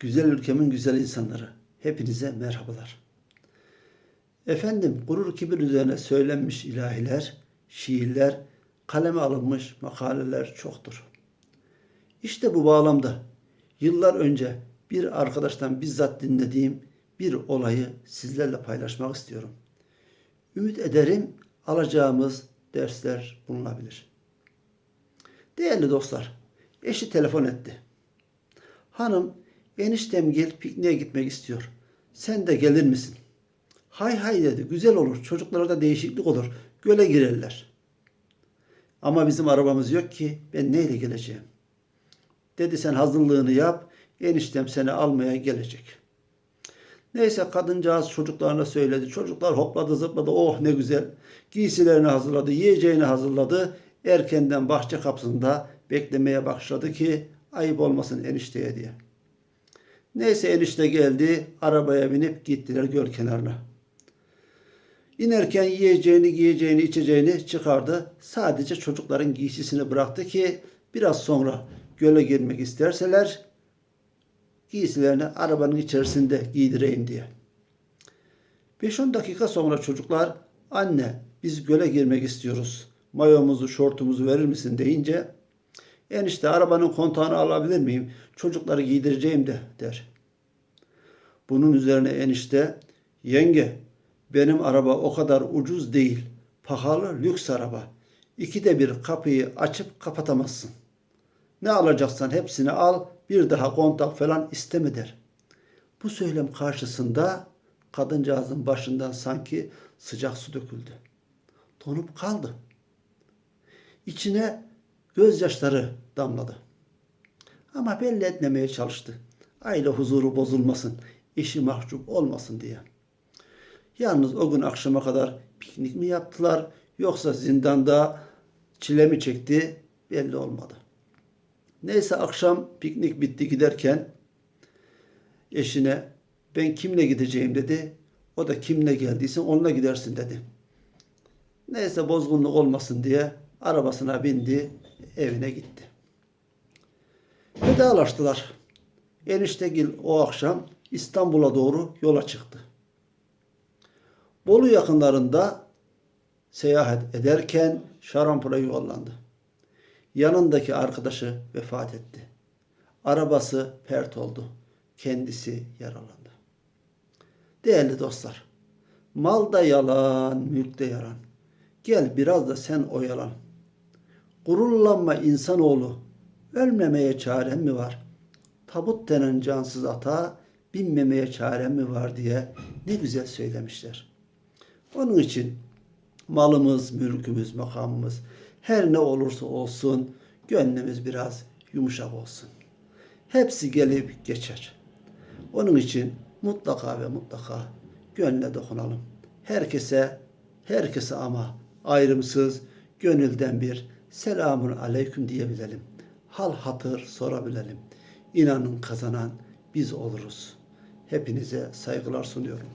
Güzel ülkemin güzel insanları. Hepinize merhabalar. Efendim gurur kibir üzerine söylenmiş ilahiler, şiirler, kaleme alınmış makaleler çoktur. İşte bu bağlamda yıllar önce bir arkadaştan bizzat dinlediğim bir olayı sizlerle paylaşmak istiyorum. Ümit ederim alacağımız dersler bulunabilir. Değerli dostlar, eşi telefon etti. Hanım, eniştem gel pikniğe gitmek istiyor. Sen de gelir misin? Hay hay dedi, güzel olur. Çocuklara değişiklik olur. Göle girerler. Ama bizim arabamız yok ki ben neyle geleceğim? Dedi sen hazırlığını yap, eniştem seni almaya gelecek. Neyse kadıncağız çocuklarına söyledi. Çocuklar hopladı zıpladı. Oh ne güzel. Giysilerini hazırladı, yiyeceğini hazırladı. Erkenden bahçe kapısında beklemeye başladı ki ayıp olmasın enişteye diye. Neyse enişte geldi, arabaya binip gittiler göl kenarına. İnerken yiyeceğini, giyeceğini, içeceğini çıkardı. Sadece çocukların giysisini bıraktı ki biraz sonra göle girmek isterseler giysilerini arabanın içerisinde giydireyim diye. 5-10 dakika sonra çocuklar anne biz göle girmek istiyoruz. Mayomuzu, şortumuzu verir misin deyince enişte arabanın kontağını alabilir miyim? Çocukları giydireceğim de der. Bunun üzerine enişte yenge benim araba o kadar ucuz değil. Pahalı lüks araba. İkide bir kapıyı açıp kapatamazsın. Ne alacaksan hepsini al bir daha kontak falan isteme der. Bu söylem karşısında kadıncağızın başından sanki sıcak su döküldü. Donup kaldı. İçine gözyaşları damladı. Ama belli etmemeye çalıştı. Aile huzuru bozulmasın, eşi mahcup olmasın diye. Yalnız o gün akşama kadar piknik mi yaptılar yoksa zindanda çile mi çekti belli olmadı. Neyse akşam piknik bitti giderken eşine ben kimle gideceğim dedi. O da kimle geldiysen onunla gidersin dedi. Neyse bozgunluk olmasın diye arabasına bindi, evine gitti. Vedalaştılar. Eniştegil o akşam İstanbul'a doğru yola çıktı. Bolu yakınlarında seyahat ederken şarampole yuvarlandı. Yanındaki arkadaşı vefat etti. Arabası pert oldu. Kendisi yaralandı. Değerli dostlar, mal da yalan, mülk de yalan. Gel biraz da sen oyalan. Gururlanma insanoğlu, ölmemeye çaren mi var? Tabut denen cansız ata, binmemeye çaren mi var diye ne güzel söylemişler. Onun için malımız, mülkümüz, makamımız her ne olursa olsun gönlümüz biraz yumuşak olsun. Hepsi gelip geçer. Onun için mutlaka ve mutlaka gönle dokunalım. Herkese, herkese ama ayrımsız, gönülden bir selamun aleyküm diyebilelim. Hal hatır sorabilelim. İnanın kazanan biz oluruz. Hepinize saygılar sunuyorum.